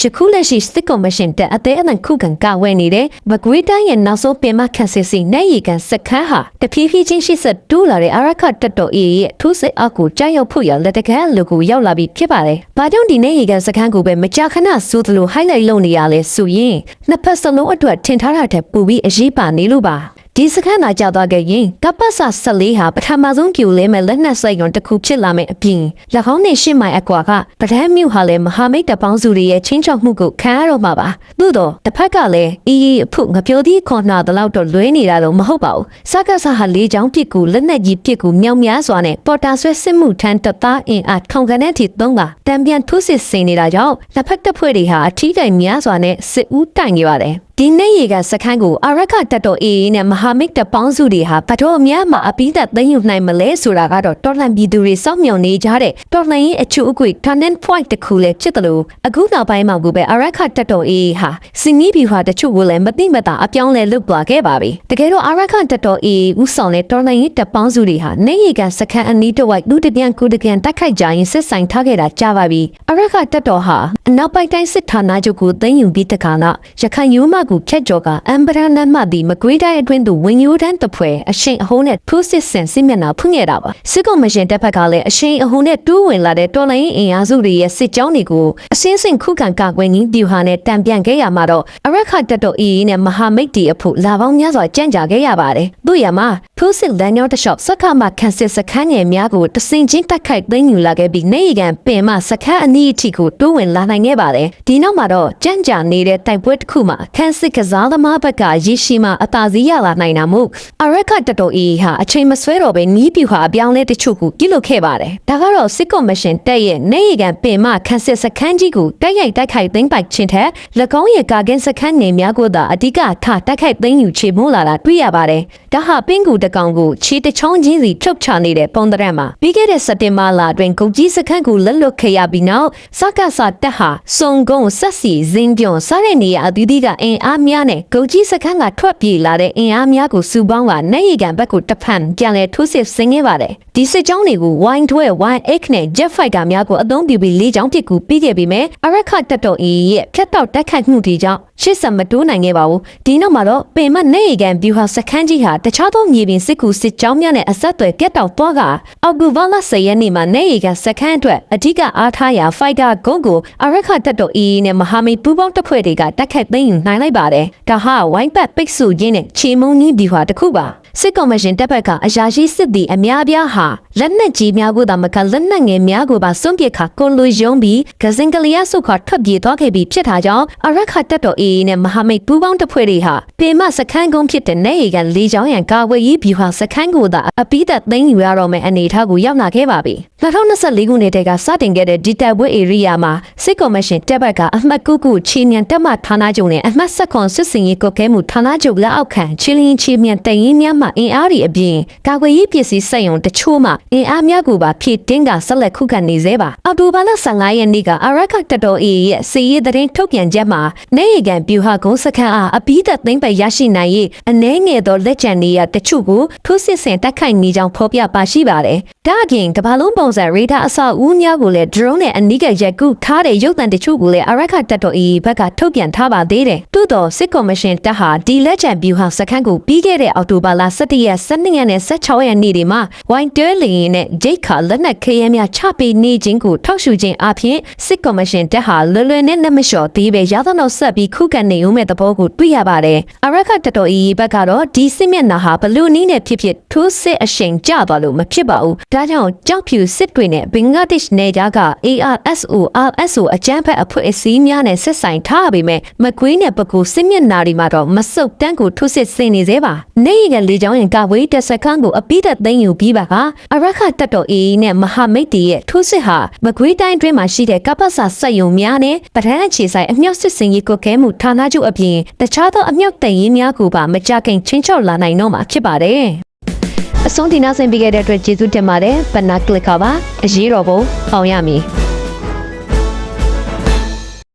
ယခုလက်ရှိစစ်ကော်မရှင်တက်အသေးအံခုခံကာဝယ်နေတဲ့မကွေးတိုင်းရဲ့နောက်ဆုံးပင်မခန့်စစ်စီနိုင်ရီကန်စခန်းဟာတဖြည်းဖြည်းချင်းရှိဆက်တူးလာတဲ့အာရခတက်တော်အေရဲ့ထိုးစစ်အောက်ကိုကြားရောက်ဖို့ရလက်တကန်းလူကိုရောက်လာပြီးဖြစ်ပါတယ်။ဘာကြောင့်ဒီနိုင်ရီကန်စခန်းကိုပဲမကြာခဏစိုးသလို highlight လုပ်နေရလဲဆိုရင်နှစ်ဖက်စလုံးအတွက်ထင်ထားတာတဲ့ပူပြီးအရေးပါနေလို့ပါ။ ဒီစခန်းသာကြောက်သွားခဲ့ရင်ကပ္ပဆ14ဟာပထမဆုံးကျူလဲမဲ့လက်နက်စိတ်ရုံတစ်ခုဖြစ်လာမယ့်အပြင်၎င်းနဲ့ရှင်းမိုင်အကွာကပဒန်းမြို့ဟာလည်းမဟာမိတ်တပေါင်းစုတွေရဲ့ချင်းချောက်မှုကိုခံရတော့မှာပါသို့တော့တစ်ဖက်ကလည်းအီးအီးအဖို့ငပြောသည့်ခေါ်နာတလောက်တော့လွဲနေတာတော့မဟုတ်ပါဘူးစကားဆာဟာလေးချောင်းပစ်ကူလက်နက်ကြီးပစ်ကူမြောင်များစွာနဲ့ပေါ်တာဆွဲစစ်မှုထမ်းတပ်သားအင်အားထောင်ကန်တဲ့အထိသုံးပါတံပြန်ထုစစ်စင်နေတာကြောင့်လက်ဖက်တပ်ဖွဲ့တွေဟာအထီးတိုင်များစွာနဲ့စစ်ဦးတိုင်နေပါတယ် ဒီနေ့ရေကစခန်းကိုအရခတက်တော်အေးအေးနဲ့မဟာမိတ်တပ်ပေါင်းစုတွေဟာဘတော်အများမှာအပိသက်သိမ်းယူနိုင်မလဲဆိုတာကတော့တော်လှန်ပြည်သူတွေစောင့်မျှော်နေကြတဲ့တော်လှန်ရေးအချို့အကွေ turning point တစ်ခုလည်းဖြစ်တယ်လို့အခုနောက်ပိုင်းမှာကိုပဲအရခတက်တော်အေးအေးဟာစီနီးဘီဟာတချို့ကိုလည်းမသိမသာအပြောင်းလဲလုပ်သွားခဲ့ပါပြီတကယ်တော့အရခတက်တော်အေးအေးဦးဆောင်တဲ့တော်လှန်ရေးတပ်ပေါင်းစုတွေဟာနေရေကစခန်းအနီးတစ်ဝိုက်လူတပြန်ကုတပြန်တိုက်ခိုက်ကြရင်စစ်ဆိုင်ထားခဲ့တာကြာပါပြီအရခတက်တော်ဟာ အနောက်ပိုင်းတိုင်းစစ်ဌာနချုပ်ကိုသိမ်းယူပြီးတခါတော့ရခိုင်ယူမကိုဖျက်ကျော်ကအမ်ဘရန်နတ်မှသည်မကွေးတိုင်းအတွင်းသို့ဝင်ယူတန်းတပွဲအရှိန်အဟုန်နဲ့ထိုးစစ်ဆင်စစ်မျက်နှာဖွင့်ခဲ့တာပါစစ်ကောင်မရှင်တပ်ဖက်ကလည်းအရှိန်အဟုန်နဲ့တိုးဝင်လာတဲ့တော်လိုင်းအင်အားစုတွေရဲ့စစ်ကြောင်းတွေကိုအစင်းစင်ခုခံကာကွယ်ရင်းဗျူဟာနဲ့တံပြန်ခဲ့ရမှာတော့အရက်ခတက်တော်အီနဲ့မဟာမိတ်တီအဖို့လာပေါင်းများစွာကြံ့ကြာခဲ့ရပါတယ်တို့ရမှာထိုးစစ်လမ်းကြောင်းတစ်လျှောက်စက္ကမခန့်စစ်စခန်းငယ်များကိုတစင်ချင်းတက်ခိုက်သိမ်းယူလာခဲ့ပြီးနေရီကန်ပင်မစခန်းအနီးအထိကိုတိုးဝင်လာနိုင်ခဲ့ပါတယ်ဒီနောက်မှာတော့ကြံ့ကြာနေတဲ့တိုက်ပွဲတစ်ခုမှာခန့်စစ်ကစားသမားဘက်ကရရှိမှအသာစီးရလာနိုင်တာမို့အရက်ခတက်တော်အီဟာအချိန်မဆွဲတော့ပဲနီးပြူဟာအပြောင်းလဲတချို့ကိုပြုလုပ်ခဲ့ပါတယ်ဒါကတော့စစ်ကော်မရှင်တက်ရဲ့နေရီကန်ပင်မခန့်စစ်စခန်းကြီးကိုတိုက်ရိုက်တိုက်ခိုက်သိမ်းပိုက်ခြင်းထက်၎င်းရဲ့ကာကင်းစခန်းနေများကိုသာအဓိကထားတိုက်ခိုက်သိမ်းယူချေမိုးလာတာတွေ့ရပါတယ်ဒါဟာပင်ကူတကောင်ကိုခြေတချောင်းချင်းစီထုတ်ချနေတဲ့ပုံတရက်မှာပြီးခဲ့တဲ့စက်တင်ဘာလအတွင်းကုန်ကြီးစခန်းကိုလက်လွတ်ခဲ့ရပြီးနောက်စကားစာတက်ဟာစုံကုန်းဆက်စီဇင်းပြုံစားတဲ့နေရာအသီးသီးကအင်အားများနဲ့ကုန်ကြီးစခန်းကထွက်ပြေးလာတဲ့အင်အားများကိုစုပေါင်းကနေရီကန်ဘက်ကိုတဖန်ပြန်လဲထိုးစစ်ဆင်ခဲ့ပါတယ်ဒီစစ်ကြောင်းတွေကို Y12 Y8 နဲ့ Jet Fighter များကိုအသုံးပြုပြီးလေးချောင်းပစ်ကူပြီးခဲ့ပြီးမြဲအရက်ခတက်တော် A ရဲ့ဖြတ်တော့တက်ခိုက်မှုတွေကြောင့်ရှစ်ဆက်မတိုးနိုင်ခဲ့ပါဘူးဒီနောက်မှာတော့ပင်မနေရီကန်ဗျူဟာစခန်းကြီးဟာတခြားသောမြေပြင်စစ်ကူစစ်ကြောင်းများနဲ့အဆက်အသွယ်ပြတ်တောက်သွားကအောက်ကူဗလာဆယ်ရက်နေ့မှာနေရီကန်စခန်းအတွက်အဓိကအားထားရာ Fighter ဂုံးကိုအရက်ခတက်တော် A နဲ့မဟာမိတ်ပူးပေါင်းတပ်ဖွဲ့တွေကတက်ခိုက်သိမ်းယူနိုင်လိုက်ပါတယ်ဒါဟာဝိုင်းပတ်ပိတ်ဆို့ရင်းနဲ့ချေမုံကြီးဗျူဟာတစ်ခုပါ စစ်ကော်မရှင်တပ်ဖက်ကအရာရှိစစ်သည်အများပြားဟာလက်နက်ကြီးများကိုသာမကလက်နက်ငယ်များကိုပါစွန့်ပစ်ခါကွန်လိုယုံပြီးဂဇင်ကလျာဆုခါထွက်ပြေးသွားခဲ့ပြီးဖြစ်တာကြောင့်အရက်ခတက်တော်အေးနဲ့မဟာမိတ်ပူးပေါင်းတပ်ဖွဲ့တွေဟာပေမစခန်းကုန်းဖြစ်တဲ့နေရီကလေးချောင်းရန်ကာဝေးရေးဗျူဟာစခန်းကိုသာအပိသက်သိမ်းယူရတော့မယ့်အနေအထားကိုရောက်လာခဲ့ပါပြီ2024ခုနှစ်တည်းကစတင်ခဲ့တဲ့ဒီတက်ဝဲဧရိယာမှာစစ်ကော်မရှင်တပ်ဘက်ကအမှတ်9ခုချီမြန်တက်မှဌာနချုပ်နဲ့အမှတ်7ခွန်စစ်စင်ရေးကုတ်ကဲမှုဌာနချုပ်လက်အောက်ခံချီလင်းချီမြန်တရင်များမှအင်အားတွေအပြင်ကာကွယ်ရေးပစ္စည်းစက်ရုံတချို့မှအင်အားများကိုပါဖြည့်တင်းကဆက်လက်ခုခံနေသေးပါအော်တိုဘာလ15ရက်နေ့ကအရက်ခတက်တော်အေရဲ့စီရေးသတင်းထုတ်ပြန်ချက်မှာနေရီကန်ပြူဟာကုန်းစခန်းအားအပိသက်သိမ့်ပိုက်ရရှိနိုင်ရေးအနှဲငယ်သောလက်ကျန်နေရတချို့ကိုထိုးစစ်ဆင်တိုက်ခိုက်နေကြောင်းဖော်ပြပါရှိပါတယ်ဒါအပြင်ကမ္ဘာလုံးပုံစံရေဒါအဆောက်အဦများကိုလည်း drone နဲ့အနီးကရက်ကူထားတဲ့ရုပ်သံတချို့ကိုလည်းအရက်ခတက်တော်အေဘက်ကထုတ်ပြန်ထားပါသေးတယ်သို့တော်စစ်ကော်မရှင်တပ်ဟာဒီလက်ကျန်ပြူဟာစခန်းကိုပြီးခဲ့တဲ့အောက်တိုဘာလ17ရက်12ရက်နဲ့16ရက်နေ့တွေမှာဝိုင်တဲလီနဲ့ဂျိတ်ခါလက်နက်ခဲယမ်းများချပေးနေခြင်းကိုထောက်ရှုခြင်းအပြင်စစ်ကော်မရှင်တပ်ဟာလွယ်လွယ်နဲ့နှမလျှော်သေးပဲရသနောက်ဆက်ပြီးခုခံနေဦးမဲ့သဘောကိုတွေ့ရပါတယ်အရက်ခတက်တော်အေဘက်ကတော့ဒီစစ်မျက်နှာဟာဘလူနီးနဲ့ဖြစ်ဖြစ်ထိုးစစ်အရှိန်ကျသွားလို့မဖြစ်ပါဘူးဒါကြောင့်ကြောက်ဖြူစစ်တွေနဲ့ဘင်္ဂလားဒေ့ရှ်နယ်ကြားက ARSO RSO အကြမ်းဖက်အဖွဲ့အစည်းများနဲ့ဆက်ဆိုင်ထားပေမဲ့မကွေးနဲ့ပကူစစ်မျက်နှာတွေမှာတော့မဆုတ်တန်းကိုထိုးစစ်ဆင်နေသေးပါနေရီကလေကြောင်းရင်ကဝေးတက်စခန်းကိုအပိသက်သိမ်းယူပြီးပါကအရက်ခတက်တော်အေနဲ့မဟာမိတ်တီရဲ့ထိုးစစ်ဟာမကွေးတိုင်းတွင်းမှာရှိတဲ့ကပ္ပစာစက်ယုံများနဲ့ပထမအခြေဆိုင်အမြောက်စစ်စင်ရေးကိုကဲမှုဌာနချုပ်အပြင်တခြားသောအမြောက်တည်ရင်များကိုပါမကြခင်ချင်းချောက်လာနိုင်တော့မှာဖြစ်ပါတယ်အဆုံးဒီနောက်ဆင်ပေးခဲ့တဲ့အတွက်ကျေးဇူးတင်ပါတယ်ဘနာကလစ်ခါပါအရေးတော်ပုံအောင်ရမည်